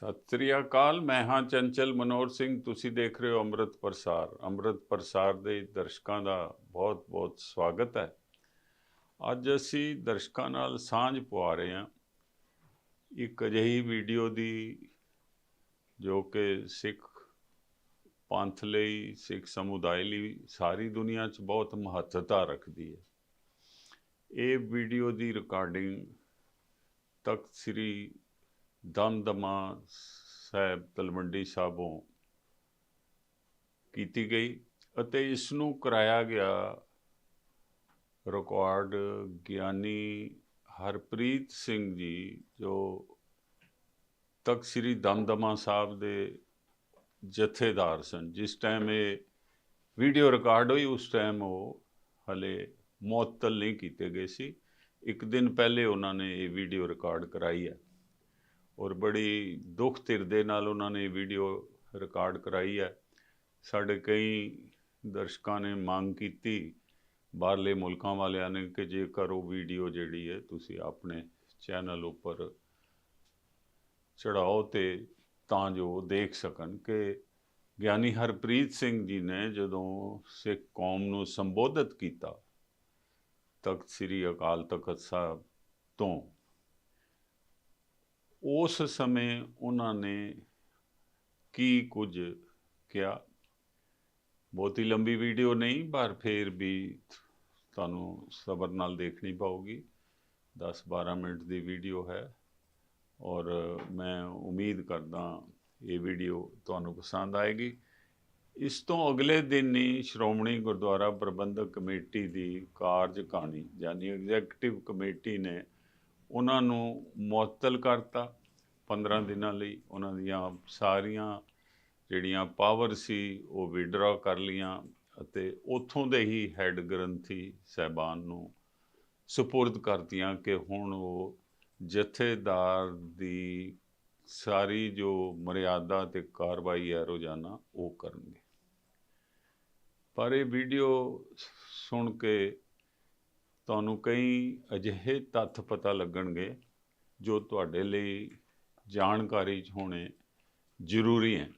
ਸਤਿ ਸ੍ਰੀ ਅਕਾਲ, ਮੈਂ ਹਾਂ ਚੰਚਲ ਮਨੋਹਰ ਸਿੰਘ। ਤੁਸੀਂ ਦੇਖ ਰਹੇ ਹੋ ਅੰਮ੍ਰਿਤ ਪ੍ਰਸਾਰ। ਅੰਮ੍ਰਿਤ ਪ੍ਰਸਾਰ ਦੇ ਦਰਸ਼ਕਾਂ ਦਾ ਬਹੁਤ-ਬਹੁਤ ਸਵਾਗਤ ਹੈ। ਅੱਜ ਅਸੀਂ ਦਰਸ਼ਕਾਂ ਨਾਲ ਸਾਂਝ ਪਵਾ ਰਹੇ ਹਾਂ। ਇੱਕ ਅਜਿਹੀ ਵੀਡੀਓ ਦੀ, ਜੋ ਕਿ ਸਿੱਖ ਪੰਥ ਲਈ, ਸਿੱਖ ਸਮੁਦਾਇ ਲਈ ਸਾਰੀ ਦੁਨੀਆ 'ਚ ਬਹੁਤ ਮਹੱਤਤਾ ਰੱਖਦੀ ਹੈ। ਇਹ ਵੀਡੀਓ ਦੀ ਰਿਕਾਰਡਿੰਗ ਤਖਤ ਸ੍ਰੀ ਦਮਦਮਾ ਸਾਹਿਬ ਤਲਵੰਡੀ ਸਾਬੋਂ ਕੀਤੀ ਗਈ ਅਤੇ ਇਸ ਨੂੰ ਕਰਾਇਆ ਗਿਆ ਰਿਕਾਰਡ ਗਿਆਨੀ ਹਰਪ੍ਰੀਤ ਸਿੰਘ ਜੀ, ਜੋ ਤਖਤ ਸ੍ਰੀ ਦਮਦਮਾ ਸਾਹਿਬ ਦੇ ਜਥੇਦਾਰ ਸਨ। ਜਿਸ ਟਾਈਮ ਇਹ ਵੀਡੀਓ ਰਿਕਾਰਡ ਹੋਈ, ਉਸ ਟਾਈਮ ਉਹ ਹਲੇ ਮੁਅੱਤਲ ਨਹੀਂ ਕੀਤੇ ਗਏ ਸੀ। ਇੱਕ ਦਿਨ ਪਹਿਲੇ ਉਹਨਾਂ ਨੇ ਇਹ ਵੀਡੀਓ ਰਿਕਾਰਡ ਕਰਾਈ ਹੈ। ਔਰ ਬੜੀ ਦੁੱਖ ਧਿਰ ਦੇ ਨਾਲ ਉਹਨਾਂ ਨੇ ਵੀਡੀਓ ਰਿਕਾਰਡ ਕਰਾਈ ਹੈ। ਸਾਡੇ ਕਈ ਦਰਸ਼ਕਾਂ ਨੇ ਮੰਗ ਕੀਤੀ, ਬਾਹਰਲੇ ਮੁਲਕਾਂ ਵਾਲਿਆਂ ਨੇ ਕਿ ਜੇਕਰ ਉਹ ਵੀਡੀਓ ਜਿਹੜੀ ਹੈ ਤੁਸੀਂ ਆਪਣੇ ਚੈਨਲ ਉੱਪਰ ਚੜਾਓ ਤੇ ਤਾਂ ਜੋ ਦੇਖ ਸਕਣ ਕਿ ਗਿਆਨੀ ਹਰਪ੍ਰੀਤ ਸਿੰਘ ਜੀ ਨੇ ਜਦੋਂ ਸਿੱਖ ਕੌਮ ਨੂੰ ਸੰਬੋਧਿਤ ਕੀਤਾ, ਤਖਤ ਸ੍ਰੀ ਅਕਾਲ ਤਖਤ ਸਾਹਿਬ ਤੋਂ ਉਸ ਸਮੇਂ ਉਹਨਾਂ ਨੇ ਕੀ ਕੁਝ ਕਿਹਾ? ਬਹੁਤੀ ਲੰਬੀ ਵੀਡੀਓ ਨਹੀਂ, ਪਰ ਫਿਰ ਵੀ ਤੁਹਾਨੂੰ ਸਬਰ ਨਾਲ ਦੇਖਣੀ ਪਊਗੀ। 10-12 ਮਿੰਟ ਦੀ ਵੀਡੀਓ ਹੈ ਔਰ ਮੈਂ ਉਮੀਦ ਕਰਦਾ ਇਹ ਵੀਡੀਓ ਤੁਹਾਨੂੰ ਪਸੰਦ ਆਏਗੀ। ਇਸ ਤੋਂ ਅਗਲੇ ਦਿਨ ਹੀ ਸ਼੍ਰੋਮਣੀ ਗੁਰਦੁਆਰਾ ਪ੍ਰਬੰਧਕ ਕਮੇਟੀ ਦੀ ਕਾਰਜਕਾਰਨੀ ਯਾਨੀ ਐਗਜ਼ੈਕਟਿਵ ਕਮੇਟੀ ਨੇ ਉਹਨਾਂ ਨੂੰ ਮੁਅੱਤਲ ਕਰਤਾ। 15 ਦਿਨਾਂ ਲਈ ਉਹਨਾਂ ਦੀਆਂ ਸਾਰੀਆਂ ਜਿਹੜੀਆਂ ਪਾਵਰ ਸੀ, ਉਹ ਵਿਡਰਾ ਕਰ ਲੀਆਂ ਅਤੇ ਉਥੋਂ ਦੇ ਹੀ ਹੈਡ ਗ੍ਰੰਥੀ ਸਹਿਬਾਨ ਨੂੰ ਸਪੁਰਦ ਕਰਤੀਆਂ ਕਿ ਹੁਣ ਉਹ ਜਥੇਦਾਰ ਦੀ ਸਾਰੀ ਜੋ ਮਰਿਆਦਾ ਤੇ ਕਾਰਵਾਈ ਹੈ ਰੋਜ਼ਾਨਾ, ਉਹ ਕਰਨਗੇ। ਪਰ ਇਹ ਵੀਡੀਓ ਸੁਣ ਕੇ ਤੁਹਾਨੂੰ ਕਈ ਅਜਿਹੇ ਤੱਥ ਪਤਾ ਲੱਗਣਗੇ ਜੋ ਤੁਹਾਡੇ ਲਈ ਜਾਣਕਾਰੀ 'ਚ ਹੋਣੇ ਜ਼ਰੂਰੀ ਹੈ।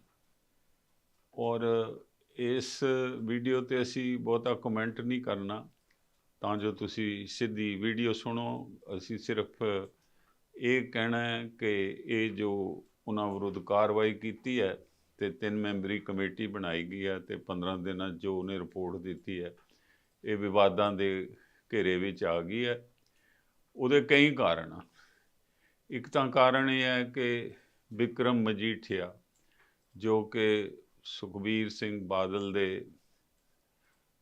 ਔਰ ਇਸ ਵੀਡੀਓ ਤੇ ਅਸੀਂ ਬਹੁਤਾ ਕਮੈਂਟ ਨਹੀਂ ਕਰਨਾ, ਤਾਂ ਜੋ ਤੁਸੀਂ ਸਿੱਧੀ ਵੀਡੀਓ ਸੁਣੋ। ਅਸੀਂ ਸਿਰਫ ਇਹ ਕਹਿਣਾ ਹੈ ਕਿ ਇਹ ਜੋ ਉਹਨਾਂ ਵਿਰੁੱਧ ਕਾਰਵਾਈ ਕੀਤੀ ਹੈ ਤੇ ਤਿੰਨ ਮੈਂਬਰੀ ਕਮੇਟੀ ਬਣਾਈ ਗਈ ਹੈ ਤੇ 15 ਦਿਨਾਂ ਜੋ ਉਹਨੇ ਰਿਪੋਰਟ ਦਿੱਤੀ ਹੈ, ਇਹ ਵਿਵਾਦਾਂ ਦੇ ਘੇਰੇ ਵਿੱਚ ਆ ਗਈ ਹੈ। ਉਹਦੇ ਕਈ ਕਾਰਨ ਆ। ਇੱਕ ਤਾਂ ਕਾਰਨ ਇਹ ਹੈ ਕਿ ਵਿਕਰਮ ਮਜੀਠੀਆ, ਜੋ ਕਿ ਸੁਖਬੀਰ ਸਿੰਘ ਬਾਦਲ ਦੇ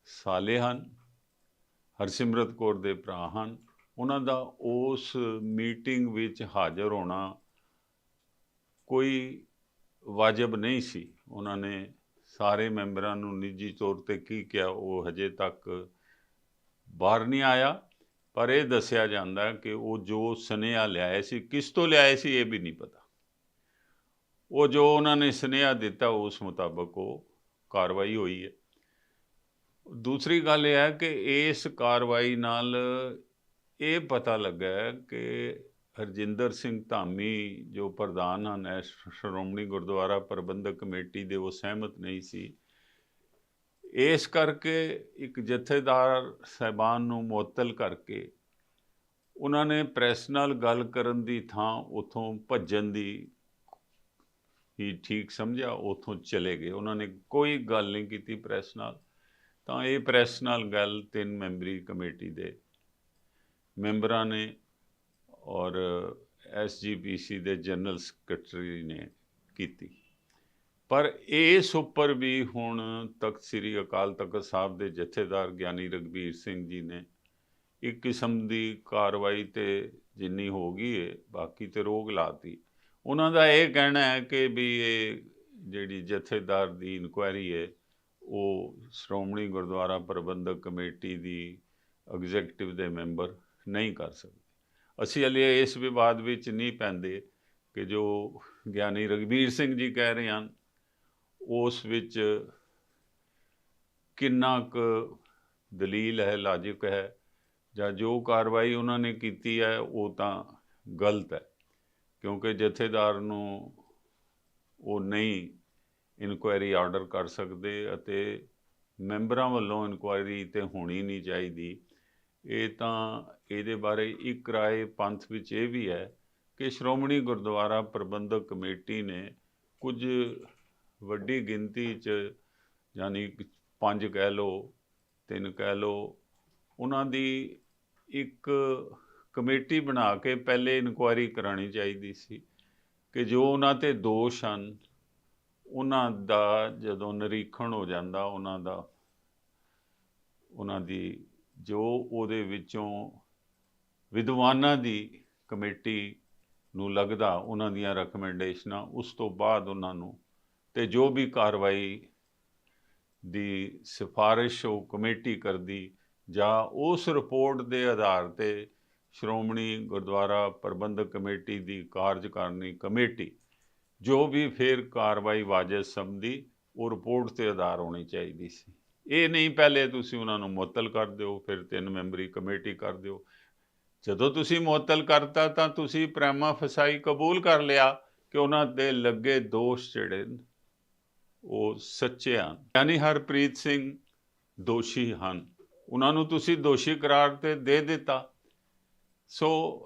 ਸਾਲੇ ਹਨ, ਹਰਸਿਮਰਤ ਕੌਰ ਦੇ ਭਰਾ ਹਨ, ਉਹਨਾਂ ਦਾ ਉਸ ਮੀਟਿੰਗ ਵਿੱਚ ਹਾਜ਼ਰ ਹੋਣਾ ਕੋਈ ਵਾਜਬ ਨਹੀਂ ਸੀ। ਉਹਨਾਂ ਨੇ ਸਾਰੇ ਮੈਂਬਰਾਂ ਨੂੰ ਨਿੱਜੀ ਤੌਰ ਤੇ ਕੀ ਕਿਹਾ, ਉਹ ਹਜੇ ਤੱਕ ਬਾਹਰ ਨਹੀਂ ਆਇਆ, ਪਰ ਇਹ ਦੱਸਿਆ ਜਾਂਦਾ ਕਿ ਉਹ ਜੋ ਸੁਨੇਹਾ ਲਿਆਏ ਸੀ, ਕਿਸ ਤੋਂ ਲਿਆਏ ਸੀ ਇਹ ਵੀ ਨਹੀਂ ਪਤਾ। ਉਹ ਜੋ ਉਹਨਾਂ ਨੇ ਸੁਨੇਹਾ ਦਿੱਤਾ, ਉਸ ਮੁਤਾਬਕ ਉਹ ਕਾਰਵਾਈ ਹੋਈ ਹੈ। ਦੂਸਰੀ ਗੱਲ ਇਹ ਹੈ ਕਿ ਇਸ ਕਾਰਵਾਈ ਨਾਲ ਇਹ ਪਤਾ ਲੱਗਾ ਕਿ ਹਰਜਿੰਦਰ ਸਿੰਘ ਧਾਮੀ, ਜੋ ਪ੍ਰਧਾਨ ਹਨ, ਇਸ ਸ਼੍ਰੋਮਣੀ ਗੁਰਦੁਆਰਾ ਪ੍ਰਬੰਧਕ ਕਮੇਟੀ ਦੇ, ਉਹ ਸਹਿਮਤ ਨਹੀਂ ਸੀ ਇਸ ਕਰਕੇ ਇੱਕ ਜਥੇਦਾਰ ਸਹਿਬਾਨ ਨੂੰ ਮੁਅੱਤਲ ਕਰਕੇ ਉਹਨਾਂ ਨੇ ਪ੍ਰੈਸ ਨਾਲ ਗੱਲ ਕਰਨ ਦੀ ਥਾਂ ਉਥੋਂ ਭੱਜਣ ਦੀ ਹੀ ਠੀਕ ਸਮਝਿਆ, ਉਥੋਂ ਚਲੇ ਗਏ। ਉਹਨਾਂ ਨੇ ਕੋਈ ਗੱਲ ਨਹੀਂ ਕੀਤੀ ਪ੍ਰੈਸ ਨਾਲ। ਤਾਂ ਇਹ ਪ੍ਰੈਸ ਨਾਲ ਗੱਲ ਤਿੰਨ ਮੈਂਬਰੀ ਕਮੇਟੀ ਦੇ ਮੈਂਬਰਾਂ ਨੇ ਔਰ ਐਸਜੀਪੀਸੀ ਦੇ ਜਨਰਲ ਸੈਕਟਰੀ ਨੇ ਕੀਤੀ। ਪਰ ਇਸ ਉੱਪਰ ਵੀ ਹੁਣ ਤਖਤ ਸ੍ਰੀ ਅਕਾਲ ਤਖਤ ਸਾਹਿਬ ਦੇ ਜਥੇਦਾਰ ਗਿਆਨੀ ਰਗਵੀਰ ਸਿੰਘ ਜੀ ਨੇ ਇੱਕ ਕਿਸਮ ਦੀ ਕਾਰਵਾਈ ਤੇ ਜਿੰਨੀ ਹੋ ਗਈ ਹੈ ਬਾਕੀ ਤੇ ਰੋਗ ਲਾਤੀ। ਉਹਨਾਂ ਦਾ ਇਹ ਕਹਿਣਾ ਹੈ ਕਿ ਵੀ ਇਹ ਜਿਹੜੀ ਜਥੇਦਾਰ ਦੀ ਇਨਕੁਆਇਰੀ ਹੈ ਉਹ ਸ਼੍ਰੋਮਣੀ ਗੁਰਦੁਆਰਾ ਪ੍ਰਬੰਧਕ ਕਮੇਟੀ ਦੀ ਐਗਜ਼ੈਕਟਿਵ ਦੇ ਮੈਂਬਰ ਨਹੀਂ ਕਰ ਸਕਦੇ। ਅਸੀਂ ਹਲੇ ਇਸ ਵਿਵਾਦ ਵਿੱਚ ਨਹੀਂ ਪੈਂਦੇ ਕਿ ਜੋ ਗਿਆਨੀ ਰਗਵੀਰ ਸਿੰਘ ਜੀ ਕਹਿ ਰਹੇ ਹਨ ਉਸ ਵਿੱਚ ਕਿੰਨਾ ਕੁ ਦਲੀਲ ਹੈ, ਲਾਜਿਕ ਹੈ ਜਾਂ ਜੋ ਕਾਰਵਾਈ ਉਹਨਾਂ ਨੇ ਕੀਤੀ ਹੈ, ਉਹ ਤਾਂ ਗਲਤ ਹੈ। ਕਿਉਂਕਿ ਜਥੇਦਾਰ ਨੂੰ ਉਹ ਨਹੀਂ ਇਨਕੁਆਇਰੀ ਆਰਡਰ ਕਰ ਸਕਦੇ ਅਤੇ ਮੈਂਬਰਾਂ ਵੱਲੋਂ ਇਨਕੁਆਇਰੀ ਤੇ ਹੋਣੀ ਨਹੀਂ ਚਾਹੀਦੀ। ਇਹ ਤਾਂ ਇਹਦੇ ਬਾਰੇ ਇੱਕ ਰਾਏ ਪੰਥ ਵਿੱਚ ਇਹ ਵੀ ਹੈ ਕਿ ਸ਼੍ਰੋਮਣੀ ਗੁਰਦੁਆਰਾ ਪ੍ਰਬੰਧਕ ਕਮੇਟੀ ਨੇ ਕੁਝ ਵੱਡੀ ਗਿਣਤੀ 'ਚ ਯਾਨੀ ਪੰਜ ਕਹਿ ਲਓ, ਤਿੰਨ ਕਹਿ ਲਓ, ਉਹਨਾਂ ਦੀ ਇੱਕ ਕਮੇਟੀ ਬਣਾ ਕੇ ਪਹਿਲੇ ਇਨਕੁਆਇਰੀ ਕਰਾਣੀ ਚਾਹੀਦੀ ਸੀ ਕਿ ਜੋ ਉਹਨਾਂ ਤੇ ਦੋਸ਼ ਹਨ, ਉਹਨਾਂ ਦਾ ਜਦੋਂ ਨਿਰੀਖਣ ਹੋ ਜਾਂਦਾ ਉਹਨਾਂ ਦਾ, ਉਹਨਾਂ ਦੀ ਜੋ ਉਹਦੇ ਵਿੱਚੋਂ ਵਿਦਵਾਨਾਂ ਦੀ ਕਮੇਟੀ ਨੂੰ ਲੱਗਦਾ ਉਹਨਾਂ ਦੀਆਂ ਰეკਮੈਂਡੇਸ਼ਨਾਂ ਉਸ ਤੋਂ ਬਾਅਦ ਉਹਨਾਂ ਨੂੰ ਤੇ ਜੋ ਵੀ ਕਾਰਵਾਈ ਦੀ ਸਿਫਾਰਿਸ਼ ਉਹ ਕਮੇਟੀ ਕਰਦੀ ਜਾਂ ਉਸ ਰਿਪੋਰਟ ਦੇ ਆਧਾਰ ਤੇ ਸ਼੍ਰੋਮਣੀ ਗੁਰਦੁਆਰਾ ਪ੍ਰਬੰਧਕ ਕਮੇਟੀ ਦੀ ਕਾਰਜਕਾਰਨੀ ਕਮੇਟੀ ਜੋ ਵੀ ਫਿਰ ਕਾਰਵਾਈ ਵਾਜਬ ਸਮਝਦੀ ਉਹ ਰਿਪੋਰਟ ਤੇ ਆਧਾਰ ਹੋਣੀ ਚਾਹੀਦੀ ਸੀ। ਇਹ ਨਹੀਂ ਪਹਿਲੇ ਤੁਸੀਂ ਉਹਨਾਂ ਨੂੰ ਮੁਅੱਤਲ ਕਰ ਦਿਓ, ਫਿਰ ਤਿੰਨ ਮੈਂਬਰੀ ਕਮੇਟੀ ਕਰ ਦਿਓ। ਜਦੋਂ ਤੁਸੀਂ ਮੁਅੱਤਲ ਕਰਤਾ ਤਾਂ ਤੁਸੀਂ ਪ੍ਰੇਮਾ ਫਸਾਈ ਕਬੂਲ ਕਰ ਲਿਆ ਕਿ ਉਹਨਾਂ ਦੇ ਲੱਗੇ ਦੋਸ਼ ਜਿਹੜੇ ਉਹ ਸੱਚੇ ਹਨ। ਯਾਨੀ ਹਰਪ੍ਰੀਤ ਸਿੰਘ ਦੋਸ਼ੀ ਹਨ। ਉਹਨਾਂ ਨੂੰ ਤੁਸੀਂ ਦੋਸ਼ੀ ਕਰਾਰ ਤੇ ਦੇ ਦਿੱਤਾ। ਸੋ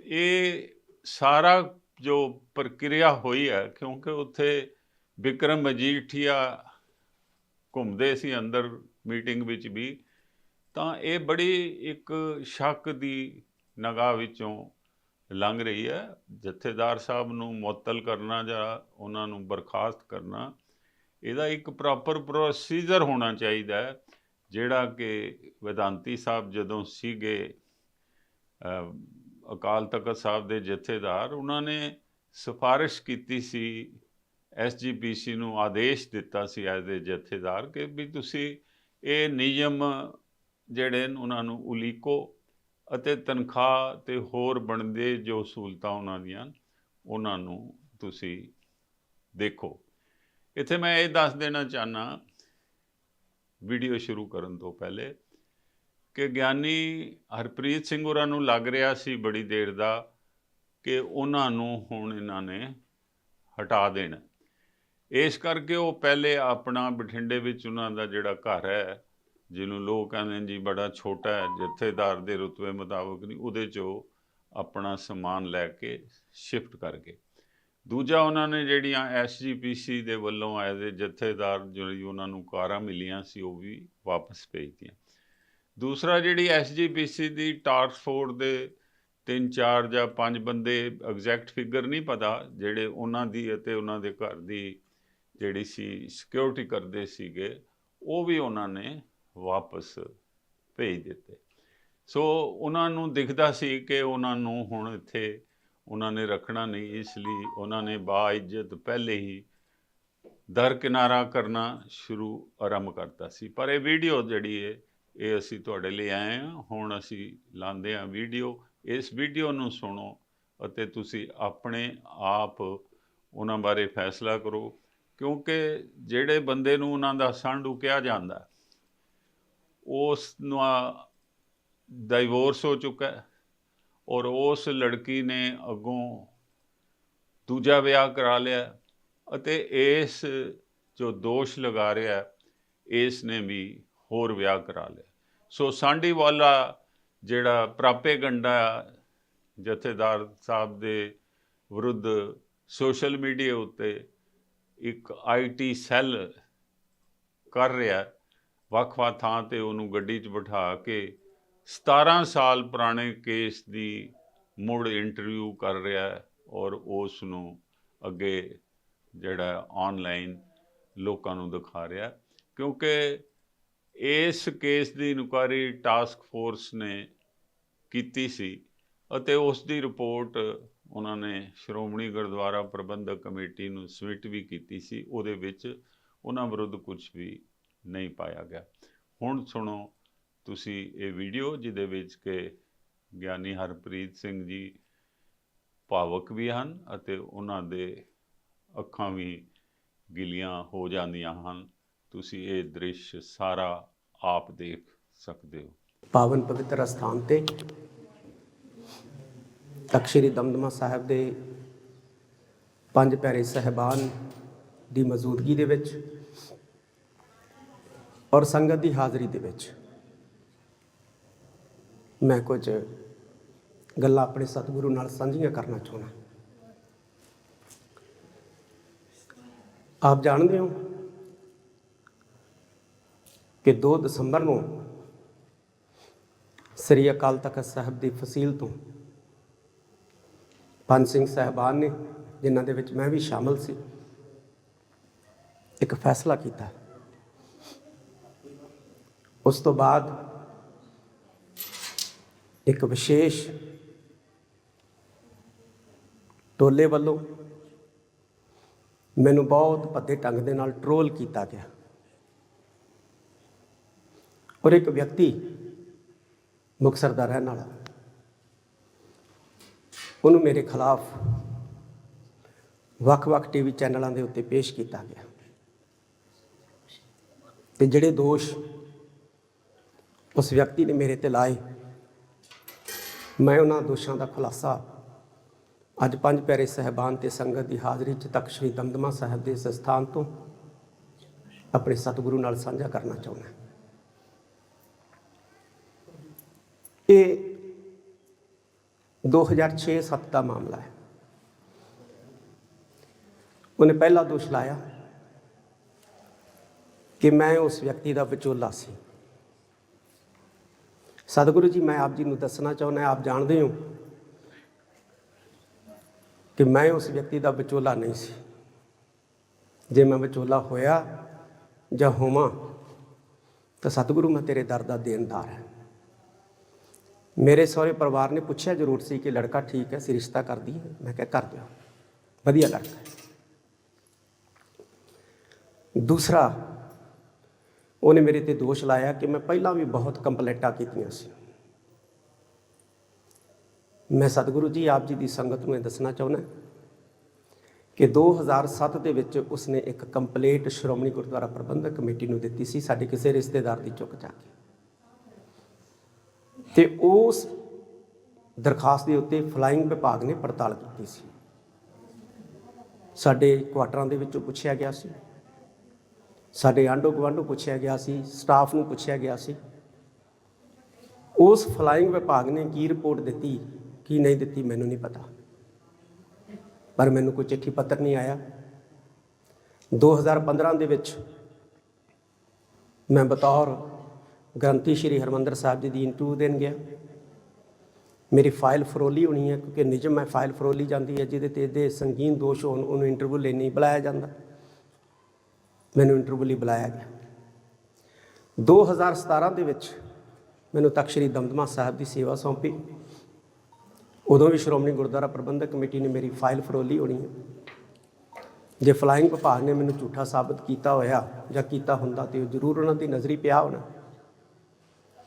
ਇਹ ਸਾਰਾ ਜੋ ਪ੍ਰਕਿਰਿਆ ਹੋਈ ਹੈ, ਕਿਉਂਕਿ ਉੱਥੇ ਵਿਕਰਮ ਮਜੀਠੀਆ ਘੁੰਮਦੇ ਸੀ ਅੰਦਰ ਮੀਟਿੰਗ ਵਿੱਚ ਵੀ, ਤਾਂ ਇਹ ਬੜੀ ਇੱਕ ਸ਼ੱਕ ਦੀ ਨਗਾਹ ਵਿੱਚੋਂ ਲੰਘ ਰਹੀ ਹੈ। ਜਥੇਦਾਰ ਸਾਹਿਬ ਨੂੰ ਮੁਅੱਤਲ ਕਰਨਾ ਜਾਂ ਉਹਨਾਂ ਨੂੰ ਬਰਖਾਸਤ ਕਰਨਾ ਇਹਦਾ ਇੱਕ ਪ੍ਰੋਪਰ ਪ੍ਰੋਸੀਜਰ ਹੋਣਾ ਚਾਹੀਦਾ ਹੈ, ਜਿਹੜਾ ਕਿ ਵਿਧਾਂਤੀ ਸਾਹਿਬ ਜਦੋਂ ਸੀਗੇ ਅਕਾਲ ਤਖਤ ਸਾਹਿਬ ਦੇ ਜਥੇਦਾਰ, ਉਹਨਾਂ ਨੇ ਸਿਫਾਰਿਸ਼ ਕੀਤੀ ਸੀ ਐਸਜੀਪੀਸੀ ਨੂੰ ਆਦੇਸ਼ ਦਿੱਤਾ ਸੀ ਐਜ਼ ਦੇ ਜਥੇਦਾਰ ਕਿ ਵੀ ਤੁਸੀਂ ਇਹ ਨਿਯਮ ਜਿਹੜੇ ਨੇ ਉਹਨਾਂ ਨੂੰ ਉਲੀਕੋ ਅਤੇ ਤਨਖਾਹ ਤੇ ਹੋਰ ਬਣਦੇ ਜੋ ਸਹੂਲਤਾਂ ਉਹਨਾਂ ਦੀਆਂ, ਉਹਨਾਂ ਨੂੰ ਤੁਸੀਂ ਦੇਖੋ। ਇੱਥੇ ਮੈਂ ਇਹ ਦੱਸ ਦੇਣਾ ਚਾਹਨਾ ਵੀਡੀਓ ਸ਼ੁਰੂ ਕਰਨ ਤੋਂ ਪਹਿਲੇ, ਕਿ ਗਿਆਨੀ ਹਰਪ੍ਰੀਤ ਸਿੰਘ ਹੋਰਾਂ ਨੂੰ ਲੱਗ ਰਿਹਾ ਸੀ ਬੜੀ ਦੇਰ ਦਾ ਕਿ ਉਹਨਾਂ ਨੂੰ ਹੁਣ ਇਹਨਾਂ ਨੇ ਹਟਾ ਦੇਣਾ। ਇਸ ਕਰਕੇ ਉਹ ਪਹਿਲੇ ਆਪਣਾ ਬਠਿੰਡੇ ਵਿੱਚ ਉਹਨਾਂ ਦਾ ਜਿਹੜਾ ਘਰ ਹੈ, ਜਿਹਨੂੰ ਲੋਕ ਕਹਿੰਦੇ ਨੇ ਜੀ ਬੜਾ ਛੋਟਾ ਹੈ, ਜਥੇਦਾਰ ਦੇ ਰੁਤਬੇ ਮੁਤਾਬਕ ਨਹੀਂ, ਉਹਦੇ 'ਚੋਂ ਆਪਣਾ ਸਮਾਨ ਲੈ ਕੇ ਸ਼ਿਫਟ ਕਰ ਗਏ। ਦੂਜਾ ਉਹਨਾਂ ਨੇ ਜਿਹੜੀਆਂ ਐਸਜੀਪੀਸੀ ਦੇ ਵੱਲੋਂ ਆਏ ਦੇ ਜਥੇਦਾਰ ਜਿਹੜੀ ਉਹਨਾਂ ਨੂੰ ਕਾਰਾਂ ਮਿਲੀਆਂ ਸੀ, ਉਹ ਵੀ ਵਾਪਸ ਭੇਜਤੀਆਂ। ਦੂਸਰਾ ਜਿਹੜੀ ਐਸਜੀਪੀਸੀ ਦੀ ਟਾਸਕ ਫੋਰਸ ਦੇ ਤਿੰਨ, ਚਾਰ ਜਾਂ ਪੰਜ ਬੰਦੇ ਐਗਜ਼ੈਕਟ ਫਿਗਰ ਨਹੀਂ ਪਤਾ, ਜਿਹੜੇ ਉਹਨਾਂ ਦੀ ਅਤੇ ਉਹਨਾਂ ਦੇ ਘਰ ਦੀ ਜਿਹੜੀ ਸੀ ਸਿਕਿਉਰਿਟੀ ਕਰਦੇ ਸੀਗੇ, ਉਹ ਵੀ ਉਹਨਾਂ ਨੇ ਵਾਪਸ ਭੇਜ ਦਿੱਤੇ। ਸੋ ਉਹਨਾਂ ਨੂੰ ਦਿਖਦਾ ਸੀ ਕਿ ਉਹਨਾਂ ਨੂੰ ਹੁਣ ਇੱਥੇ ਉਹਨਾਂ ਨੇ ਰੱਖਣਾ ਨਹੀਂ, ਇਸ ਲਈ ਉਹਨਾਂ ਨੇ ਬਾ ਇੱਜ਼ਤ ਪਹਿਲੇ ਹੀ ਦਰਕਿਨਾਰਾ ਕਰਨਾ ਸ਼ੁਰੂ ਆਰੰਭ ਕਰਤਾ ਸੀ। ਪਰ ਇਹ ਵੀਡੀਓ ਜਿਹੜੀ ਹੈ ਇਹ ਅਸੀਂ ਤੁਹਾਡੇ ਲਈ ਆਏ ਹਾਂ। ਹੁਣ ਅਸੀਂ ਲਾਉਂਦੇ ਹਾਂ ਵੀਡੀਓ। ਇਸ ਵੀਡੀਓ ਨੂੰ ਸੁਣੋ ਅਤੇ ਤੁਸੀਂ ਆਪਣੇ ਆਪ ਉਹਨਾਂ ਬਾਰੇ ਫੈਸਲਾ ਕਰੋ, ਕਿਉਂਕਿ ਜਿਹੜੇ ਬੰਦੇ ਨੂੰ ਉਹਨਾਂ ਦਾ ਸੰਡੂ ਕਿਹਾ ਜਾਂਦਾ, ਉਸ ਨੂੰ ਡਾਈਵੋਰਸ ਹੋ ਚੁੱਕਾ ਹੈ। ਔਰ ਉਸ ਲੜਕੀ ਨੇ ਅੱਗੋਂ ਦੂਜਾ ਵਿਆਹ ਕਰਾ ਲਿਆ ਅਤੇ ਇਸ ਜੋ ਦੋਸ਼ ਲਗਾ ਰਿਹਾ ਇਸ ਨੇ ਵੀ ਹੋਰ ਵਿਆਹ ਕਰਾ ਲਿਆ। ਸੋ ਸਾਂਡੀ ਵਾਲਾ ਜਿਹੜਾ ਪ੍ਰਾਪੇਗੰਡਾ ਜਥੇਦਾਰ ਸਾਹਿਬ ਦੇ ਵਿਰੁੱਧ ਸੋਸ਼ਲ ਮੀਡੀਆ ਉੱਤੇ ਇੱਕ ਆਈਟੀ ਸੈੱਲ ਕਰ ਰਿਹਾ ਵੱਖ-ਵੱਖ ਥਾਂ ਤੇ ਉਹਨੂੰ ਗੱਡੀ 'ਚ ਬਿਠਾ ਕੇ 17 ਸਾਲ ਪੁਰਾਣੇ ਕੇਸ ਦੀ ਮੁੜ ਇੰਟਰਵਿਊ ਕਰ ਰਿਹਾ ਹੈ ਔਰ ਉਸ ਨੂੰ ਅੱਗੇ ਜਿਹੜਾ ਆਨਲਾਈਨ ਲੋਕਾਂ ਨੂੰ ਦਿਖਾ ਰਿਹਾ ਕਿਉਂਕਿ ਇਸ ਕੇਸ ਦੀ ਇਨਕੁਆਇਰੀ ਟਾਸਕ ਫੋਰਸ ਨੇ ਕੀਤੀ ਸੀ ਅਤੇ ਉਸ ਦੀ ਰਿਪੋਰਟ ਉਹਨਾਂ ਨੇ ਸ਼੍ਰੋਮਣੀ ਗੁਰਦੁਆਰਾ ਪ੍ਰਬੰਧਕ ਕਮੇਟੀ ਨੂੰ ਸਬਮਿਟ ਵੀ ਕੀਤੀ ਸੀ। ਉਹਦੇ ਵਿੱਚ ਉਹਨਾਂ ਵਿਰੁੱਧ ਕੁਝ ਵੀ ਨਹੀਂ ਪਾਇਆ ਗਿਆ। ਹੁਣ ਸੁਣੋ ਤੁਸੀਂ ਇਹ ਵੀਡੀਓ ਜਿਹਦੇ ਵਿੱਚ ਕਿ ਗਿਆਨੀ ਹਰਪ੍ਰੀਤ ਸਿੰਘ ਜੀ ਭਾਵਕ ਵੀ ਹਨ ਅਤੇ ਉਹਨਾਂ ਦੇ ਅੱਖਾਂ ਵੀ ਗਿੱਲੀਆਂ ਹੋ ਜਾਂਦੀਆਂ ਹਨ, ਤੁਸੀਂ ਇਹ ਦ੍ਰਿਸ਼ ਸਾਰਾ ਆਪ ਦੇਖ ਸਕਦੇ ਹੋ। ਪਾਵਨ ਪਵਿੱਤਰ ਅਸਥਾਨ ਤੇ ਤਖਤ ਦਮਦਮਾ ਸਾਹਿਬ ਦੇ ਪੰਜ ਪਿਆਰੇ ਸਹਿਬਾਨ ਦੀ ਮੌਜੂਦਗੀ ਦੇ ਵਿੱਚ ਔਰ ਸੰਗਤ ਦੀ ਹਾਜ਼ਰੀ ਦੇ ਵਿੱਚ। ਮੈਂ ਕੁਝ ਗੱਲਾਂ ਆਪਣੇ ਸਤਿਗੁਰੂ ਨਾਲ ਸਾਂਝੀਆਂ ਕਰਨਾ ਚਾਹੁੰਦਾ। ਆਪ ਜਾਣਦੇ ਹੋ ਕਿ 2 ਦਸੰਬਰ ਨੂੰ ਸ੍ਰੀ ਅਕਾਲ ਤਖਤ ਸਾਹਿਬ ਦੀ ਫਸੀਲ ਤੋਂ ਪੰਜ ਸਿੰਘ ਸਾਹਿਬਾਨ ਨੇ, ਜਿਨ੍ਹਾਂ ਦੇ ਵਿੱਚ ਮੈਂ ਵੀ ਸ਼ਾਮਲ ਸੀ, ਇੱਕ ਫੈਸਲਾ ਕੀਤਾ। ਉਸ ਤੋਂ ਬਾਅਦ ਇੱਕ ਵਿਸ਼ੇਸ਼ ਟੋਲੇ ਵੱਲੋਂ ਮੈਨੂੰ ਬਹੁਤ ਭੱਦੇ ਢੰਗ ਦੇ ਨਾਲ ਟਰੋਲ ਕੀਤਾ ਗਿਆ। ਔਰ ਇੱਕ ਵਿਅਕਤੀ ਮੁਕਤਸਰ ਦਾ ਰਹਿਣ ਵਾਲਾ, ਉਹਨੂੰ ਮੇਰੇ ਖਿਲਾਫ ਵੱਖ-ਵੱਖ ਟੀਵੀ ਚੈਨਲਾਂ ਦੇ ਉੱਤੇ ਪੇਸ਼ ਕੀਤਾ ਗਿਆ। ਤੇ ਜਿਹੜੇ ਦੋਸ਼ ਉਸ ਵਿਅਕਤੀ ਨੇ ਮੇਰੇ ਤੇ ਲਾਏ ਮੈਂ ਉਹਨਾਂ ਦੋਸ਼ਾਂ ਦਾ ਖੁਲਾਸਾ ਅੱਜ ਪੰਜ ਪਿਆਰੇ ਸਹਿਬਾਨ ਤੇ ਸੰਗਤ ਦੀ ਹਾਜ਼ਰੀ 'ਚ ਤਖਤ ਸ੍ਰੀ ਦਮਦਮਾ ਸਾਹਿਬ ਦੇ ਇਸ ਸਥਾਨ ਤੋਂ ਆਪਣੇ ਸਤਿਗੁਰੂ ਨਾਲ ਸਾਂਝਾ ਕਰਨਾ ਚਾਹੁੰਦਾ ਇਹ 2006-7 ਦਾ ਮਾਮਲਾ ਹੈ। ਉਹਨੇ ਪਹਿਲਾ ਦੋਸ਼ ਲਾਇਆ ਕਿ ਮੈਂ ਉਸ ਵਿਅਕਤੀ ਦਾ ਵਿਚੋਲਾ ਸੀ। ਸਤਿਗੁਰੂ ਜੀ, ਮੈਂ ਆਪ ਜੀ ਨੂੰ ਦੱਸਣਾ ਚਾਹੁੰਦਾ, ਆਪ ਜਾਣਦੇ ਹੋ ਕਿ ਮੈਂ ਉਸ ਵਿਅਕਤੀ ਦਾ ਵਿਚੋਲਾ ਨਹੀਂ ਸੀ। ਜੇ ਮੈਂ ਵਿਚੋਲਾ ਹੋਇਆ ਜਾਂ ਹੋਵਾਂ, ਤਾਂ ਸਤਿਗੁਰੂ ਮੈਂ ਤੇਰੇ ਦਰ ਦਾ ਦੇਣਦਾਰ ਹਾਂ। ਮੇਰੇ ਸਹੁਰੇ ਪਰਿਵਾਰ ਨੇ ਪੁੱਛਿਆ ਜ਼ਰੂਰ ਸੀ ਕਿ ਲੜਕਾ ਠੀਕ ਹੈ ਸੀ ਰਿਸ਼ਤਾ ਕਰ ਮੈਂ ਕਿਹਾ, ਕਰ ਦਿਓ। ਵਧੀਆ ਲੜਕਾ ਦੂਸਰਾ ਉਹਨੇ ਮੇਰੇ ਤੇ ਦੋਸ਼ ਲਾਇਆ ਕਿ ਮੈਂ ਪਹਿਲਾਂ ਵੀ ਬਹੁਤ ਕੰਪਲੇਂਟਾਂ ਕੀਤੀਆਂ ਸੀ। ਮੈਂ ਸਤਿਗੁਰੂ ਜੀ, ਆਪ ਜੀ ਦੀ ਸੰਗਤ ਨੂੰ ਇਹ ਦੱਸਣਾ ਚਾਹੁੰਦਾ ਕਿ 2007 ਦੇ ਵਿੱਚ ਉਸਨੇ ਇੱਕ ਕੰਪਲੇਂਟ ਸ਼੍ਰੋਮਣੀ ਗੁਰਦੁਆਰਾ ਪ੍ਰਬੰਧਕ ਕਮੇਟੀ ਨੂੰ ਦਿੱਤੀ ਸੀ, ਸਾਡੇ ਕਿਸੇ ਰਿਸ਼ਤੇਦਾਰ ਦੀ ਚੁੱਕ ਚਾ ਕੇ। ਤੇ ਉਸ ਦਰਖਾਸਤ ਦੇ ਉੱਤੇ ਫਲਾਈਂਗ ਵਿਭਾਗ ਨੇ ਪੜਤਾਲ ਕੀਤੀ ਸੀ। ਸਾਡੇ ਕੁਆਟਰਾਂ ਦੇ ਵਿੱਚੋਂ ਪੁੱਛਿਆ ਗਿਆ ਸੀ। ਸਾਡੇ ਆਂਢੋ ਗੁਆਂਢੋ ਪੁੱਛਿਆ ਗਿਆ ਸੀ, ਸਟਾਫ ਨੂੰ ਪੁੱਛਿਆ ਗਿਆ ਸੀ। ਉਸ ਫਲਾਈਂਗ ਵਿਭਾਗ ਨੇ ਕੀ ਰਿਪੋਰਟ ਦਿੱਤੀ, ਕੀ ਨਹੀਂ ਦਿੱਤੀ ਮੈਨੂੰ ਨਹੀਂ ਪਤਾ। ਪਰ ਮੈਨੂੰ ਕੋਈ ਚਿੱਠੀ ਪੱਤਰ ਨਹੀਂ ਆਇਆ। 2015 ਦੇ ਵਿੱਚ ਮੈਂ ਬਤੌਰ ਗ੍ਰੰਥੀ ਸ਼੍ਰੀ ਹਰਮੰਦਰ ਸਾਹਿਬ ਜੀ ਦੀ ਇੰਟਰਵਿਊ ਦੇਣ ਗਿਆ। ਮੇਰੀ ਫਾਈਲ ਫਰੋਲੀ ਹੋਣੀ ਹੈ, ਕਿਉਂਕਿ ਨਿਜਮ ਮੈਂ ਫਾਈਲ ਫਰੋਲੀ ਜਾਂਦੀ ਹੈ, ਜਿਹਦੇ ਤੇ ਇਹਦੇ ਸੰਗੀਨ ਦੋਸ਼ ਹੋਣ, ਉਹਨੂੰ ਇੰਟਰਵਿਊ ਲਈ ਨਹੀਂ ਬੁਲਾਇਆ ਜਾਂਦਾ। ਮੈਨੂੰ ਇੰਟਰਵਿਊ ਲਈ ਬੁਲਾਇਆ ਗਿਆ। 2017 ਦੇ ਵਿੱਚ ਮੈਨੂੰ ਤਖਤ ਸ੍ਰੀ ਦਮਦਮਾ ਸਾਹਿਬ ਦੀ ਸੇਵਾ ਸੌਂਪੀ। ਉਦੋਂ ਵੀ ਸ਼੍ਰੋਮਣੀ ਗੁਰਦੁਆਰਾ ਪ੍ਰਬੰਧਕ ਕਮੇਟੀ ਨੇ ਮੇਰੀ ਫਾਈਲ ਫਰੋਲੀ ਹੋਣੀ ਹੈ। ਜੇ ਫਲਾਈਂਗ ਵਿਭਾਗ ਨੇ ਮੈਨੂੰ ਝੂਠਾ ਸਾਬਤ ਕੀਤਾ ਹੋਇਆ ਜਾਂ ਕੀਤਾ ਹੁੰਦਾ ਤੇ ਉਹ ਜ਼ਰੂਰ ਉਹਨਾਂ ਦੀ ਨਜ਼ਰੀ ਪਿਆ ਹੋਣਾ।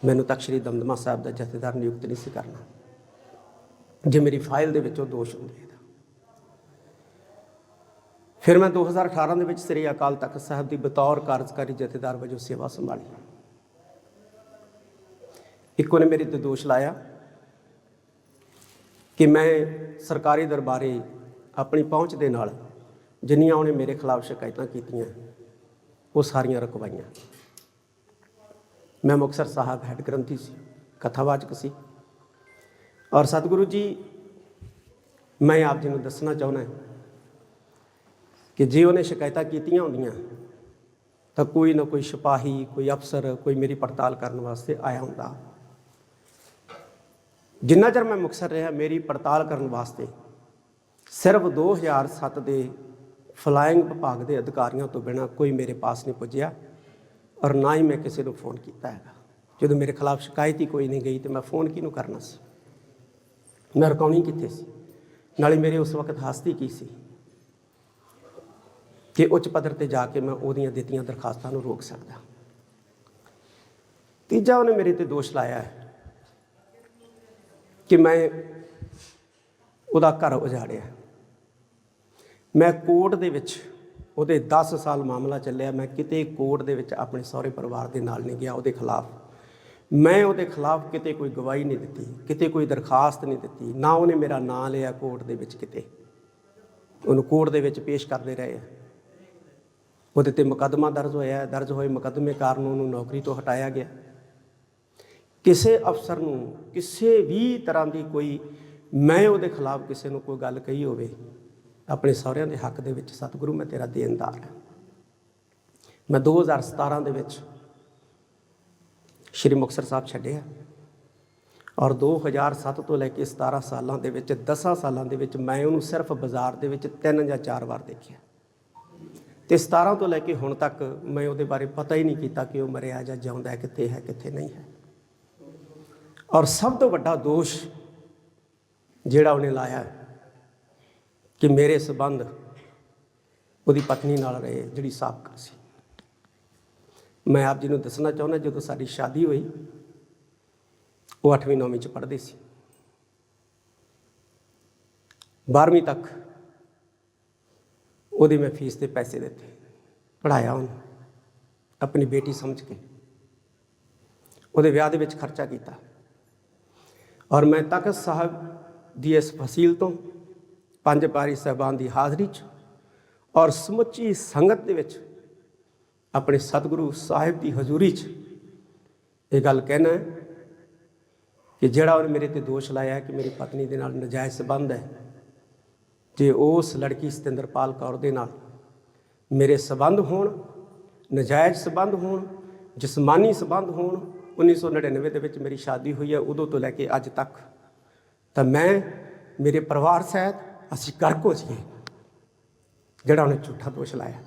ਮੈਨੂੰ ਤਖਤ ਸ੍ਰੀ ਦਮਦਮਾ ਸਾਹਿਬ ਦਾ ਜਥੇਦਾਰ ਨਿਯੁਕਤ ਨਹੀਂ ਸੀ ਕਰਨਾ। ਜੇ ਮੇਰੀ ਫਾਈਲ ਦੇ ਵਿੱਚ ਉਹ ਦੋਸ਼ ਹੁੰਦੇ ਫਿਰ ਮੈਂ 2018 ਦੇ ਵਿੱਚ ਸ੍ਰੀ ਅਕਾਲ ਤਖਤ ਸਾਹਿਬ ਦੀ ਬਤੌਰ ਕਾਰਜਕਾਰੀ ਜਥੇਦਾਰ ਵਜੋਂ ਸੇਵਾ ਸੰਭਾਲੀ। ਇੱਕੋ ਨੇ ਮੇਰੇ ਤੇ ਦੋਸ਼ ਲਾਇਆ ਕਿ ਮੈਂ ਸਰਕਾਰੀ ਦਰਬਾਰੇ ਆਪਣੀ ਪਹੁੰਚ ਦੇ ਨਾਲ ਜਿੰਨੀਆਂ ਉਹਨੇ ਮੇਰੇ ਖਿਲਾਫ ਸ਼ਿਕਾਇਤਾਂ ਕੀਤੀਆਂ, ਉਹ ਸਾਰੀਆਂ ਰਕਵਾਈਆਂ। ਮੈਂ ਮੁਕਤਸਰ ਸਾਹਿਬ ਹੈਡ ਗ੍ਰੰਥੀ ਸੀ, ਕਥਾਵਾਚਕ ਸੀ। ਔਰ ਸਤਿਗੁਰੂ ਜੀ, ਮੈਂ ਆਪ ਜੀ ਨੂੰ ਦੱਸਣਾ ਚਾਹੁੰਦਾ ਕਿ ਜੇ ਉਹਨੇ ਸ਼ਿਕਾਇਤਾਂ ਕੀਤੀਆਂ ਹੁੰਦੀਆਂ, ਤਾਂ ਕੋਈ ਨਾ ਕੋਈ ਸਿਪਾਹੀ, ਕੋਈ ਅਫਸਰ, ਕੋਈ ਮੇਰੀ ਪੜਤਾਲ ਕਰਨ ਵਾਸਤੇ ਆਇਆ ਹੁੰਦਾ। ਜਿੰਨਾ ਚਿਰ ਮੈਂ ਮੁਕਤਸਰ ਰਿਹਾ ਮੇਰੀ ਪੜਤਾਲ ਕਰਨ ਵਾਸਤੇ, ਸਿਰਫ 2007 ਦੇ ਫਲਾਇੰਗ ਵਿਭਾਗ ਦੇ ਅਧਿਕਾਰੀਆਂ ਤੋਂ ਬਿਨਾ ਕੋਈ ਮੇਰੇ ਪਾਸ ਨਹੀਂ ਪੁੱਜਿਆ ਔਰ ਨਾ ਹੀ ਮੈਂ ਕਿਸੇ ਨੂੰ ਫੋਨ ਕੀਤਾ ਹੈਗਾ। ਜਦੋਂ ਮੇਰੇ ਖਿਲਾਫ ਸ਼ਿਕਾਇਤ ਹੀ ਕੋਈ ਨਹੀਂ ਗਈ ਤੇ ਮੈਂ ਫੋਨ ਕਿਹਨੂੰ ਕਰਨਾ ਸੀ? ਮੈਂ ਰਿਕਾਰਡਿੰਗ ਕਿੱਥੇ ਸੀ? ਨਾਲੇ ਮੇਰੇ ਉਸ ਵਕਤ ਹਸਤੀ ਕੀ ਸੀ? ਕਿ ਉੱਚ ਪੱਧਰ ਤੇ ਜਾ ਕੇ ਮੈਂ ਉਹਦੀਆਂ ਦਿੱਤੀਆਂ ਦਰਖਾਸਤਾਂ ਨੂੰ ਰੋਕ ਸਕਦਾ। ਤੀਜਾ ਉਹਨੇ ਮੇਰੇ ਤੇ ਦੋਸ਼ ਲਾਇਆ ਹੈ ਕਿ ਮੈਂ ਉਹਦਾ ਘਰ ਉਜਾੜਿਆ ਮੈਂ ਕੋਰਟ ਦੇ ਵਿੱਚ ਉਹਦੇ 10 ਸਾਲ ਮਾਮਲਾ ਚੱਲਿਆ, ਮੈਂ ਕਿਤੇ ਕੋਰਟ ਦੇ ਵਿੱਚ ਆਪਣੇ ਸਹੁਰੇ ਪਰਿਵਾਰ ਦੇ ਨਾਲ ਨਹੀਂ ਗਿਆ ਉਹਦੇ ਖਿਲਾਫ। ਮੈਂ ਉਹਦੇ ਖਿਲਾਫ ਕਿਤੇ ਕੋਈ ਗਵਾਹੀ ਨਹੀਂ ਦਿੱਤੀ, ਕਿਤੇ ਕੋਈ ਦਰਖਾਸਤ ਨਹੀਂ ਦਿੱਤੀ, ਨਾ ਉਹਨੇ ਮੇਰਾ ਨਾਂ ਲਿਆ ਕੋਰਟ ਦੇ ਵਿੱਚ ਕਿਤੇ। ਉਹਨੂੰ ਕੋਰਟ ਦੇ ਵਿੱਚ ਪੇਸ਼ ਕਰਦੇ ਰਹੇ ਆ ਉਹਦੇ ਤੇ ਮੁਕੱਦਮਾ ਦਰਜ ਹੋਇਆ, ਦਰਜ ਹੋਏ ਮੁਕੱਦਮੇ ਕਾਰਨ ਉਹਨੂੰ ਨੌਕਰੀ ਤੋਂ ਹਟਾਇਆ ਗਿਆ। ਕਿਸੇ ਅਫਸਰ ਨੂੰ ਕਿਸੇ ਵੀ ਤਰ੍ਹਾਂ ਦੀ ਕੋਈ, ਮੈਂ ਉਹਦੇ ਖਿਲਾਫ ਕਿਸੇ ਨੂੰ ਕੋਈ ਗੱਲ ਕਹੀ ਹੋਵੇ, ਆਪਣੇ ਸਹੁਰਿਆਂ ਦੇ ਹੱਕ ਦੇ ਵਿੱਚ, ਸਤਿਗੁਰੂ, ਮੈਂ ਤੇਰਾ ਦੇਣਦਾਰ ਹਾਂ। ਮੈਂ 2017 ਦੇ ਵਿੱਚ ਸ਼੍ਰੀ ਮੁਕਤਸਰ ਸਾਹਿਬ ਛੱਡਿਆ ਔਰ 2007 ਤੋਂ ਲੈ ਕੇ 17 ਸਾਲਾਂ ਦੇ ਵਿੱਚ 10 ਸਾਲਾਂ ਦੇ ਵਿੱਚ ਮੈਂ ਉਹਨੂੰ ਸਿਰਫ ਬਾਜ਼ਾਰ ਦੇ ਵਿੱਚ ਤਿੰਨ ਜਾਂ ਚਾਰ ਵਾਰ ਦੇਖਿਆ। ਤੇ 17 ਤੋਂ ਲੈ ਕੇ ਹੁਣ ਤੱਕ ਮੈਂ ਉਹਦੇ ਬਾਰੇ ਪਤਾ ਹੀ ਨਹੀਂ ਕੀਤਾ ਕਿ ਉਹ ਮਰਿਆ ਜਾਂ ਜਿਉਂਦਾ ਕਿੱਥੇ ਹੈ, ਕਿੱਥੇ ਨਹੀਂ ਹੈ। ਔਰ ਸਭ ਤੋਂ ਵੱਡਾ ਦੋਸ਼ ਜਿਹੜਾ ਉਹਨੇ ਲਾਇਆ ਕਿ ਮੇਰੇ ਸਬੰਧ ਉਹਦੀ ਪਤਨੀ ਨਾਲ ਰਹੇ, ਜਿਹੜੀ ਸਾਬਕਾ ਸੀ। ਮੈਂ ਆਪ ਜੀ ਨੂੰ ਦੱਸਣਾ ਚਾਹੁੰਦਾ, ਜਦੋਂ ਸਾਡੀ ਸ਼ਾਦੀ ਹੋਈ, ਉਹ 8ਵੀਂ 9ਵੀਂ ਚ ਪੜ੍ਹਦੇ ਸੀ। 12ਵੀਂ ਤੱਕ ਉਹਦੇ ਮੈਂ ਫੀਸ ਦੇ ਪੈਸੇ ਦਿੱਤੇ ਪੜਾਇਆ ਉਹਨੂੰ, ਆਪਣੀ ਬੇਟੀ ਸਮਝ ਕੇ। ਉਹਦੇ ਵਿਆਹ ਦੇ ਵਿੱਚ ਖਰਚਾ ਕੀਤਾ। ਔਰ ਮੈਂ ਤਖਤ ਸਾਹਿਬ ਦੀ ਇਸ ਫਸੀਲ ਤੋਂ ਪੰਜ ਪਾਰੀ ਸਾਹਿਬਾਨ ਦੀ ਹਾਜ਼ਰੀ 'ਚ ਔਰ ਸਮੁੱਚੀ ਸੰਗਤ ਦੇ ਵਿੱਚ ਆਪਣੇ ਸਤਿਗੁਰੂ ਸਾਹਿਬ ਦੀ ਹਜ਼ੂਰੀ 'ਚ ਇਹ ਗੱਲ ਕਹਿਣਾ ਹੈ ਕਿ ਜਿਹੜਾ ਉਹਨੇ ਮੇਰੇ ਤੇ ਦੋਸ਼ ਲਾਇਆ ਕਿ ਮੇਰੀ ਪਤਨੀ ਦੇ ਨਾਲ ਨਜਾਇਜ਼ ਸਬੰਧ ਹੈ ਜੇ ਉਸ ਲੜਕੀ ਸਤਿੰਦਰਪਾਲ ਕੌਰ ਦੇ ਨਾਲ ਮੇਰੇ ਸਬੰਧ ਹੋਣ, ਨਜਾਇਜ਼ ਸਬੰਧ ਹੋਣ, ਜਿਸਮਾਨੀ ਸਬੰਧ ਹੋਣ 1999 ਦੇ ਵਿੱਚ ਮੇਰੀ ਸ਼ਾਦੀ ਹੋਈ ਹੈ, ਉਦੋਂ ਤੋਂ ਲੈ ਕੇ ਅੱਜ ਤੱਕ, ਤਾਂ ਮੈਂ, ਮੇਰੇ ਪਰਿਵਾਰ ਸਹਿਤ ਅਸੀਂ ਕਰਕ ਹੋ ਜਾਈਏ ਜਿਹੜਾ ਉਹਨੇ ਝੂਠਾ ਦੋਸ਼ ਲਾਇਆ।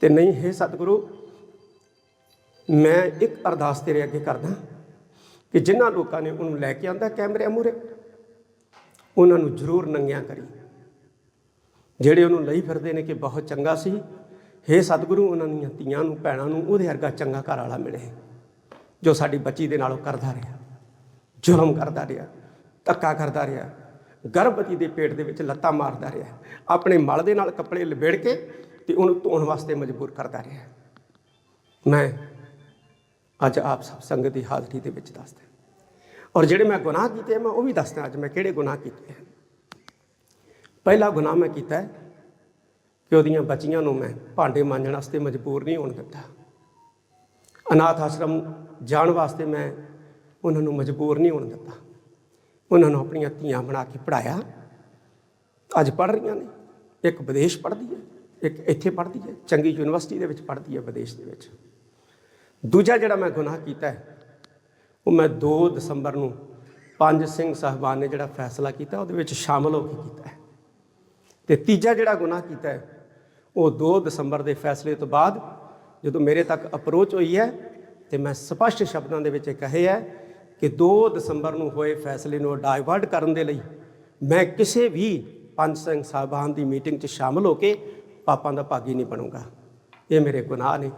ਤੇ ਨਹੀਂ, ਹੈ ਸਤਿਗੁਰੂ, ਮੈਂ ਇੱਕ ਅਰਦਾਸ ਤੇਰੇ ਅੱਗੇ ਕਰਦਾ ਕਿ ਜਿਨ੍ਹਾਂ ਲੋਕਾਂ ਨੇ ਉਹਨੂੰ ਲੈ ਕੇ ਆਂਦਾ ਕੈਮਰੇ ਮੂਹਰੇ, ਉਹਨਾਂ ਨੂੰ ਜ਼ਰੂਰ ਨੰਗਿਆ ਕਰੀ। ਜਿਹੜੇ ਉਹਨੂੰ ਲਈ ਫਿਰਦੇ ਨੇ ਕਿ ਬਹੁਤ ਚੰਗਾ ਸੀ, ਹੇ ਸਤਿਗੁਰੂ, ਉਹਨਾਂ ਦੀਆਂ ਧੀਆਂ ਨੂੰ, ਭੈਣਾਂ ਨੂੰ, ਉਹਦੇ ਵਰਗਾ ਚੰਗਾ ਘਰ ਵਾਲਾ ਮਿਲੇ, ਜੋ ਸਾਡੀ ਬੱਚੀ ਦੇ ਨਾਲ ਉਹ ਕਰਦਾ ਰਿਹਾ, ਜ਼ੁਲਮ ਕਰਦਾ ਰਿਹਾ, ਧੱਕਾ ਕਰਦਾ ਰਿਹਾ, ਗਰਭਵਤੀ ਦੇ ਪੇਟ ਦੇ ਵਿੱਚ ਲੱਤਾਂ ਮਾਰਦਾ ਰਿਹਾ, ਆਪਣੇ ਮਲ ਦੇ ਨਾਲ ਕੱਪੜੇ ਲਪੇੜ ਕੇ ਤੇ ਉਹਨੂੰ ਧੋਣ ਵਾਸਤੇ ਮਜਬੂਰ ਕਰਦਾ ਰਿਹਾ। ਮੈਂ ਅੱਜ ਆਪ ਸਭ ਸੰਗਤ ਦੀ ਹਾਜ਼ਰੀ ਦੇ ਵਿੱਚ ਦੱਸਦਾ। ਔਰ ਜਿਹੜੇ ਮੈਂ ਗੁਨਾਹ ਕੀਤੇ ਮੈਂ ਉਹ ਵੀ ਦੱਸਦਾ, ਅੱਜ ਮੈਂ ਕਿਹੜੇ ਗੁਨਾਹ ਕੀਤੇ ਆ। ਪਹਿਲਾ ਗੁਨਾਹ ਮੈਂ ਕੀਤਾ ਕਿ ਉਹਦੀਆਂ ਬੱਚੀਆਂ ਨੂੰ ਮੈਂ ਭਾਂਡੇ ਮਾਂਜਣ ਵਾਸਤੇ ਮਜਬੂਰ ਨਹੀਂ ਹੋਣ ਦਿੱਤਾ। ਅਨਾਥ ਆਸ਼ਰਮ ਜਾਣ ਵਾਸਤੇ ਮੈਂ ਉਹਨਾਂ ਨੂੰ ਮਜਬੂਰ ਨਹੀਂ ਹੋਣ ਦਿੱਤਾ। ਉਹਨਾਂ ਨੂੰ ਆਪਣੀਆਂ ਧੀਆਂ ਬਣਾ ਕੇ ਪੜਾਇਆ ਅੱਜ ਪੜ ਰਹੀਆਂ ਨੇ। ਇੱਕ ਵਿਦੇਸ਼ ਪੜ੍ਹਦੀ ਹੈ, ਇੱਕ ਇੱਥੇ ਪੜ੍ਹਦੀ ਹੈ, ਚੰਗੀ ਯੂਨੀਵਰਸਿਟੀ ਦੇ ਵਿੱਚ ਪੜ੍ਹਦੀ ਹੈ ਵਿਦੇਸ਼ ਦੇ ਵਿੱਚ। ਦੂਜਾ ਜਿਹੜਾ ਮੈਂ ਗੁਨਾਹ ਕੀਤਾ ਉਹ ਮੈਂ 2 ਦਸੰਬਰ ਨੂੰ ਪੰਜ ਸਿੰਘ ਸਾਹਿਬਾਨ ਨੇ ਜਿਹੜਾ ਫੈਸਲਾ ਕੀਤਾ, ਉਹਦੇ ਵਿੱਚ ਸ਼ਾਮਲ ਹੋ ਕੇ ਕੀਤਾ ਤੇ ਤੀਜਾ ਜਿਹੜਾ ਗੁਨਾਹ ਕੀਤਾ ਹੈ, ਉਹ 2 ਦਸੰਬਰ ਦੇ ਫੈਸਲੇ ਤੋਂ ਬਾਅਦ ਜਦੋਂ ਮੇਰੇ ਤੱਕ ਅਪਰੋਚ ਹੋਈ ਹੈ ਤੇ ਮੈਂ ਸਪਸ਼ਟ ਸ਼ਬਦਾਂ ਦੇ ਵਿੱਚ ਕਹੇ ਹੈ ਕਿ 2 ਦਸੰਬਰ ਨੂੰ ਹੋਏ ਫੈਸਲੇ ਨੂੰ ਡਾਇਵਰਟ ਕਰਨ ਦੇ ਲਈ ਮੈਂ ਕਿਸੇ ਵੀ ਪੰਜ ਸਿੰਘ ਸਾਹਿਬਾਨ ਦੀ ਮੀਟਿੰਗ 'ਚ ਸ਼ਾਮਲ ਹੋ ਕੇ ਪਾਪਾਂ ਦਾ ਭਾਗੀ ਨਹੀਂ ਬਣੂੰਗਾ। ਇਹ ਮੇਰੇ ਗੁਨਾਹ ਨੇ,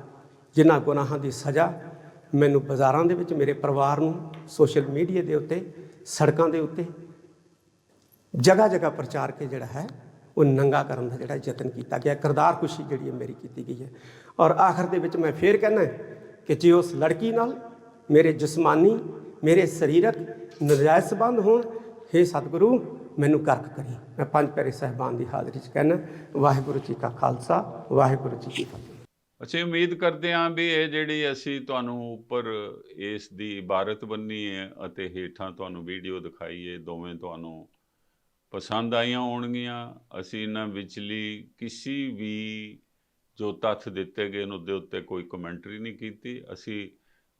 ਜਿਨ੍ਹਾਂ ਗੁਨਾਹਾਂ ਦੀ ਸਜ਼ਾ ਮੈਨੂੰ ਬਾਜ਼ਾਰਾਂ ਦੇ ਵਿੱਚ, ਮੇਰੇ ਪਰਿਵਾਰ ਨੂੰ ਸੋਸ਼ਲ ਮੀਡੀਆ ਦੇ ਉੱਤੇ, ਸੜਕਾਂ ਦੇ ਉੱਤੇ ਜਗ੍ਹਾ ਜਗ੍ਹਾ ਪ੍ਰਚਾਰ ਕੇ ਜਿਹੜਾ ਹੈ ਉਹ ਨੰਗਾ ਕਰਨ ਦਾ ਜਿਹੜਾ ਯਤਨ ਕੀਤਾ ਗਿਆ, ਕਿਰਦਾਰ ਖੁਸ਼ੀ ਜਿਹੜੀ ਹੈ ਮੇਰੀ ਕੀਤੀ ਗਈ ਹੈ। ਔਰ ਆਖਰ ਦੇ ਵਿੱਚ ਮੈਂ ਫੇਰ ਕਹਿਣਾ ਕਿ ਜੇ ਉਸ ਲੜਕੀ ਨਾਲ ਮੇਰੇ ਜਿਸਮਾਨੀ, ਮੇਰੇ ਸਰੀਰਕ ਨਜਾਇਜ਼ ਸੰਬੰਧ ਹੋਣ हे ਸਤਿਗੁਰੂ, ਮੈਨੂੰ ਕਰਕ ਕਰੀ। ਮੈਂ ਪੰਜ ਪਿਆਰੇ ਸਹਿਬਾਨ ਦੀ ਹਾਜ਼ਰੀ 'ਚ ਕਹਿਣਾ ਵਾਹਿਗੁਰੂ ਜੀ ਕਾ ਖਾਲਸਾ, ਵਾਹਿਗੁਰੂ ਜੀ ਕੀ ਫਤਿਹ। ਅਸੀਂ ਉਮੀਦ ਕਰਦੇ ਹਾਂ ਵੀ ਇਹ ਜਿਹੜੀ ਅਸੀਂ ਤੁਹਾਨੂੰ ਉੱਪਰ ਇਸ ਦੀ ਇਬਾਰਤ ਬੰਨੀ ਹੈ ਅਤੇ ਹੇਠਾਂ ਤੁਹਾਨੂੰ ਵੀਡੀਓ ਦਿਖਾਈ ਹੈ, ਦੋਵੇਂ ਤੁਹਾਨੂੰ ਪਸੰਦ ਆਈਆਂ ਹੋਣਗੀਆਂ। ਅਸੀਂ ਇਹਨਾਂ ਵਿਚਲੀ ਕਿਸੇ ਵੀ ਜੋ ਤੱਥ ਦਿੱਤੇ ਗਏ ਨੇ, ਉਹਦੇ ਉੱਤੇ ਕੋਈ ਕਮੈਂਟਰੀ ਨਹੀਂ ਕੀਤੀ। ਅਸੀਂ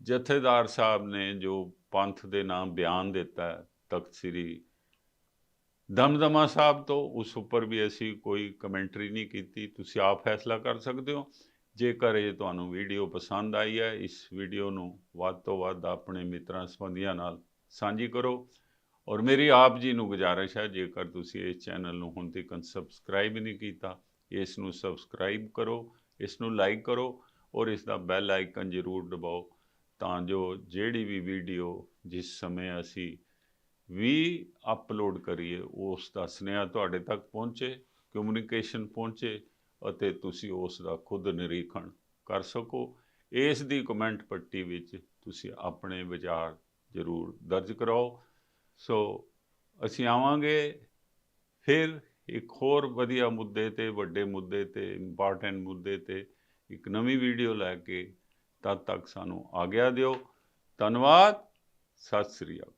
ਜਥੇਦਾਰ ਸਾਹਿਬ ਨੇ ਜੋ ਪੰਥ ਦੇ ਨਾਮ ਬਿਆਨ ਦਿੱਤਾ ਤਖਤ ਸ੍ਰੀ ਦਮਦਮਾ ਸਾਹਿਬ ਤੋਂ, ਉਸ ਉੱਪਰ ਵੀ ਅਸੀਂ ਕੋਈ ਕਮੈਂਟਰੀ ਨਹੀਂ ਕੀਤੀ। ਤੁਸੀਂ ਆਪ ਫੈਸਲਾ ਕਰ ਸਕਦੇ ਹੋ। ਜੇਕਰ ਇਹ ਤੁਹਾਨੂੰ ਵੀਡੀਓ ਪਸੰਦ ਆਈ ਹੈ, ਇਸ ਵੀਡੀਓ ਨੂੰ ਵੱਧ ਤੋਂ ਵੱਧ ਆਪਣੇ ਮਿੱਤਰਾਂ ਸੰਬੰਧੀਆਂ ਨਾਲ ਸਾਂਝੀ ਕਰੋ। ਔਰ ਮੇਰੀ ਆਪ ਜੀ ਨੂੰ ਗੁਜ਼ਾਰਿਸ਼ ਹੈ, ਜੇਕਰ ਤੁਸੀਂ ਇਸ ਚੈਨਲ ਨੂੰ ਹੁਣ ਤੱਕ ਸਬਸਕ੍ਰਾਈਬ ਨਹੀਂ ਕੀਤਾ, ਇਸ ਨੂੰ ਸਬਸਕ੍ਰਾਈਬ ਕਰੋ, ਇਸ ਨੂੰ ਲਾਈਕ ਕਰੋ ਔਰ ਇਸ ਦਾ ਬੈਲ ਆਈਕਨ ਜ਼ਰੂਰ ਦਬਾਓ ਤਾਂ ਜੋ ਜਿਹੜੀ ਵੀ ਵੀਡੀਓ ਜਿਸ ਸਮੇਂ ਅਸੀਂ ਵੀ ਅਪਲੋਡ ਕਰੀਏ, ਉਸ ਦਾ ਸੁਨੇਹਾ ਤੁਹਾਡੇ ਤੱਕ ਪਹੁੰਚੇ ਕਮਿਊਨੀਕੇਸ਼ਨ ਪਹੁੰਚੇ ਅਤੇ ਤੁਸੀਂ ਉਸ ਦਾ ਖੁਦ ਨਿਰੀਖਣ ਕਰ ਸਕੋ। ਇਸ ਦੀ ਕਮੈਂਟ ਪੱਟੀ ਵਿੱਚ ਤੁਸੀਂ ਆਪਣੇ ਵਿਚਾਰ ਜ਼ਰੂਰ ਦਰਜ ਕਰਾਓ। ਸੋ ਅਸੀਂ ਆਵਾਂਗੇ ਫਿਰ ਇੱਕ ਹੋਰ ਵਧੀਆ ਮੁੱਦੇ ਤੇ, ਵੱਡੇ ਮੁੱਦੇ ਤੇ ਇੰਪੋਰਟੈਂਟ ਮੁੱਦੇ ਤੇ ਇੱਕ ਨਵੀਂ ਵੀਡੀਓ ਲੈ ਕੇ ਤਦ ਤੱਕ ਸਾਨੂੰ ਆਗਿਆ ਦਿਓ। ਧੰਨਵਾਦ। ਸਤਿ ਸ੍ਰੀ ਅਕਾਲ।